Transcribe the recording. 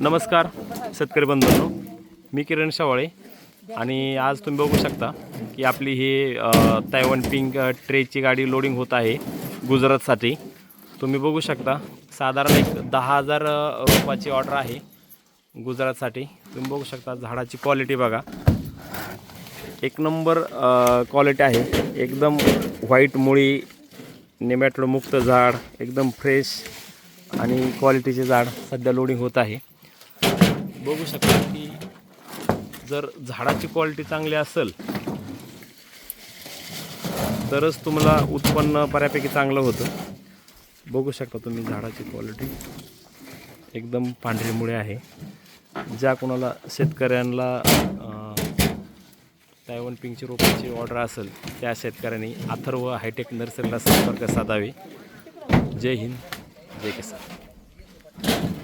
नमस्कार शेतकरी बंधूंनो. मी किरण शवाळे आणि आज तुम्ही बघू शकता की आपली ही अ, पिंक ट्रेची गाडी लोडिंग होत आहे गुजरातसाठी. तुम्ही बघू शकता साधारण एक दहा हजार रुपयाची ऑर्डर आहे गुजरातसाठी. तुम्ही बघू शकता झाडाची क्वालिटी बघा. एक नंबर क्वालिटी आहे. एकदम व्हाईट मुळी नेमॅटोड मुक्त झाड एकदम फ्रेश आणि क्वालिटीचे झाड सध्या लोडिंग होत आहे. बघू शकता की जर झाडाची क्वालिटी चांगली असेल तरच तुम्हाला उत्पन्न बऱ्यापैकी चांगलं होतं. बघू शकता तुम्ही झाडाची क्वालिटी एकदम पांढरी मुळे आहे. ज्या कोणाला शेतकऱ्यांना तायवन पिंकची रोपाची ऑर्डर असेल त्या शेतकऱ्यांनी अथर्व हायटेक नर्सरीला संपर्क साधावे. जय हिंद. जय किसान